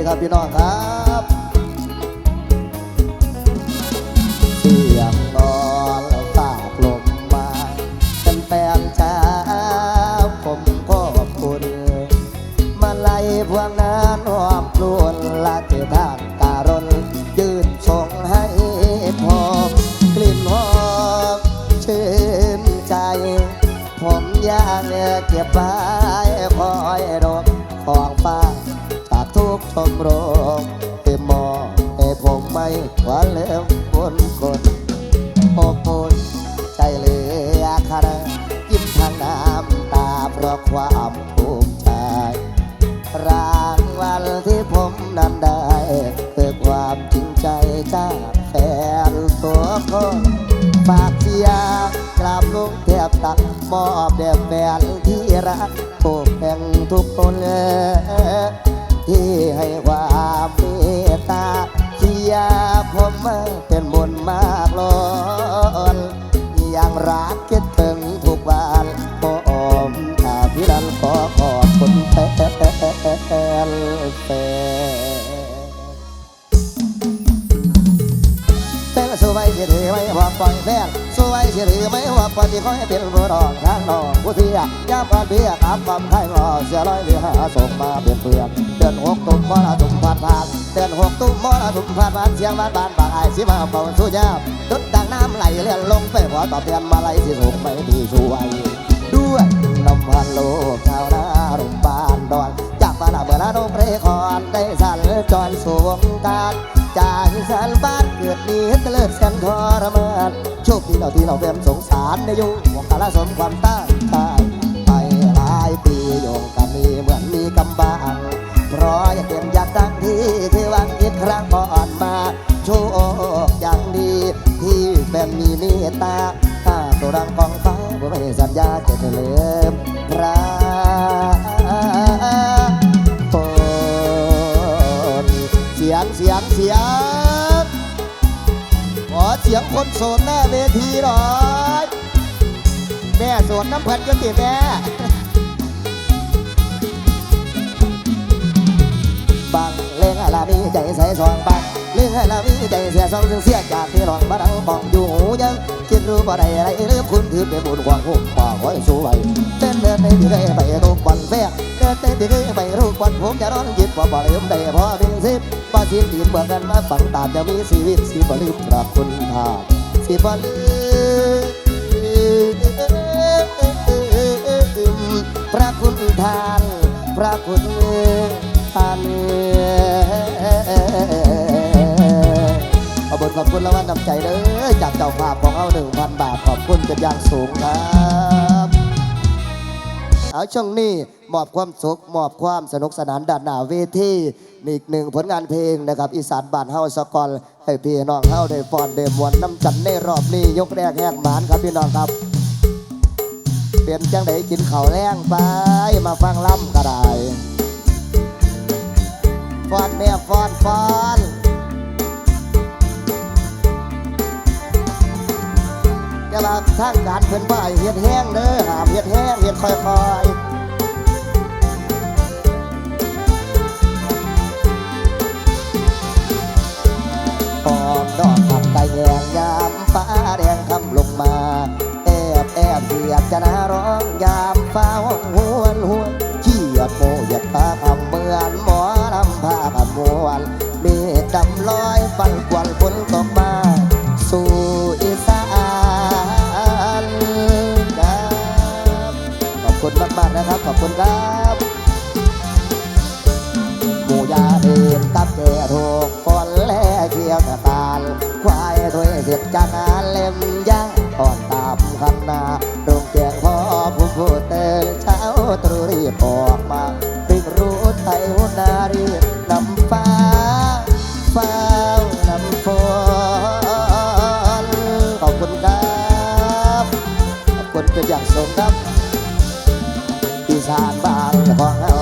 ดีครับพี่น้องครับเสียงนอนฝากลมมาเป็นแฟนๆช้าผมขอบคุณมาไล่พวงนั้นหอมพลวนละเจทานการนยืนชงให้พอมกลิ่นหอมชื่นใจ ผมยากเก็บไว้คอยดมของฟ้า จากทุกชมรมเต็มมองให้ผมไม่หวานเลี้ยวบนคนอบอุ่นใจเหลือคารายิ้มทางน้ำตาเพราะความภูมิใจรางวัลที่ผมนั้นได้คือความจริงใจจากแฟนตัวคนฝากเสียกราบลงเทียบตักมอบแด่แฟนที่รักทุกแห่งทุกคน ที่ให้ความเมตตาเชียาผมเป็นมนมากล้นยังรักคิดถึงทุกวันพออมถ้าพิรันขอขอบคุณแฟนแฟน ไว้เสียถือไม่ว่าปล่อยแฟนสู้ไว้เสียถือไม่ว่าปล่อยที่ขอให้เป็นผู้รองทางนอกผู้เที่ยย่ำกันเพียตามความไทยรอเสียร้อยเหลือส่งมาเป็นเพื่อนเดือนหกตุ่มมรตุ่มพัดผ่านเดือนหกตุ่มมรตุ่มพัดผ่านเสียงบ้านบ้านปากไอ้สิมาเป่าสู้ยามดุดดังน้ำไหลเลื่อนลงไปขอตอบแทนมาไหลที่ส่งไปดีช่วยด้วยน้ำพันโลกชาวนารุมบานดอน จากบ้าเบอร์ลาโนเปรคอนได้สันจรสู่วงการจากสานบ้านเกิดนี้เลิดแสนทรมานโชคดีเราที่เราเป็นสงสารในยุควงกาลสมความตั้งใจไปหลายปีโยงกันมีเหมือนมีกำบังเพราะอยากเด่นอยากดังที่ที่วังอีกครั้งก่อนมาโชคอย่างดีที่แฟนมีเมตตาถ้าตัวรังกองฟ้าไม่สัญญาจะเลิมพระ สียง ขอเสียงคนโสดหน้าเวทีหน่อยแม่โสดน้ำเพันก็ติแม่บังเลงให้ละมีใจใส่ซองบังเลงให้ละมีใจเสียซองซึ่งเสียจากที่รองมาดังปองอยู่หูยังคิดรู้บ่ได้อะไรลืมคุณถือเป็นบุญความคุ้มป่าไว้สู้ไว้เต้นเดินในที่ได้ไปรูปบอลแฟก เต้นที่ไปรูปบอลผมจะร้องยิบว่าบ่ลืมได้พอเป็นสิบว่าสิ้นดินเบื่อกันมาฝังตามจะมีชีวิตสิบ่ลืมพระคุณทาสิบ่ลืมพระคุณทาน พระคุณทานขอบคุณขอบคุณแล้วว่านำใจเด้อจากเจ้าภาพของเอาหนึ่งพันบาทขอบคุณเป็นอย่างสูงครับ เอาช่วงนี้ มอบความสุขมอบความสนุกสนานด้านหน้าเวทีอีกหนึ่งผลงานเพลงนะครับอีสานบ้านเฮาสกอลให้พี่น้องเฮาได้ฟอนได้มวนน้ำจันในรอบนี้ยกแรกแหกหมานครับพี่น้องครับ เป็นจังไดกินข้าวแรงไปมาฟังล่ำก็ได้ฟอนแม่ฟอนฟอนอย่ามาทางการเพิ่นบ่ให้เฮ็ดแห้งเด้อหามเฮ็ดแห้งเฮ็ดค่อยๆ แรงยามฟ้าแรงคำลงมา แอบแอบเสียดจะน พันนาโรงแจงพ่อผู้ผู้เตือนเช้าตรู่รีบออกมาตึงรู้ไทยหุนารีนำฟ้า ฟ้านำฝนขอบคุณครับขอบคุณเป็นอย่างสูงครับอีสานบ้านของเรา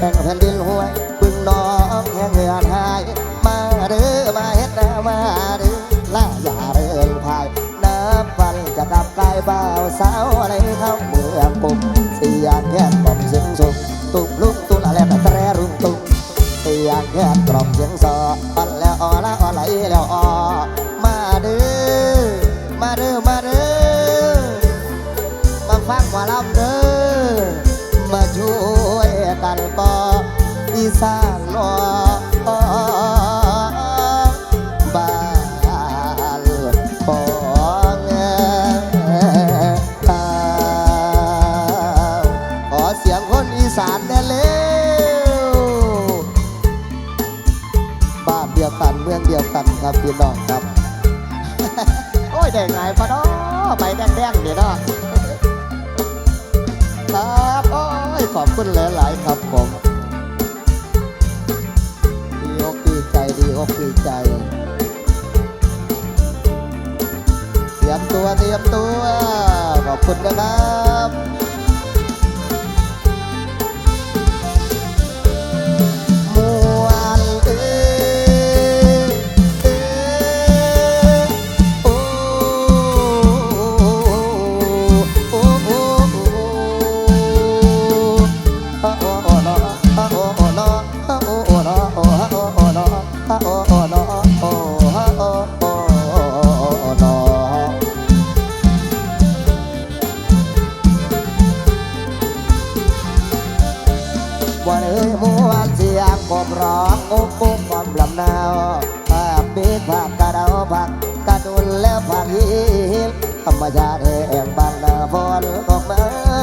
แห่งแผ่นดินห้วย บึงน้องแห่งเงือนหาย มาเด้อมาเฮ็ดนามาเด้อล่าอย่าเรินพายน้ำฟันจะกลับกลายเบาสาวอะไรเข้าเมืองปุ่มเสียงแค่กล่มเสียงสุกตุกลุกตุนอะไรแต่แตรรุ่งตุงเสียงแค่กล่อมเสียงซอ อีสานรอบ้านของเราขอเสียงคนอีสานแน่เร็วบ้านเดียวกันเมืองเดียวกันครับพี่น้องครับ โอ้ยได้ไงพะเนาะใบแดงๆเดี๋ยวเนาะครับ โอ้ยขอบคุณหลาย ขอบคุณนะครับ วันเอ้ยมวนเสียงกบร้องอุ้มอุ้มความลำนาวภาพปีกภาพกระเดาผักกระดุนแล้วผักหินธรรมชาติแห่งบ้านนาฝนตกมา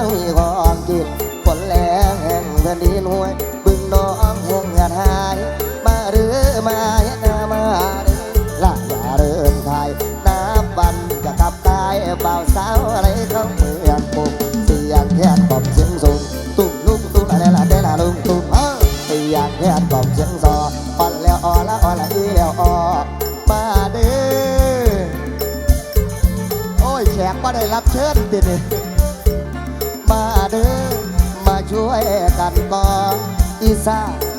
มีของกินฝนแรงแห่งแผ่นดินห้วยบึงน้องแห่งงานหาย มาเรือมาเฮ็นามาเรือละอย่าเริ่มทยน้ำบันจะกลับกายเบาวสาวอะไรเข้าเมือ กล่อมเสียงซออ่อนแล้วอ่อนละอ่อนละอีแล้วอ่อมาเด้อโอ้ยแขกมาได้รับเชิญตินี่มาเด้อมาช่วยกันก่อนอีสาน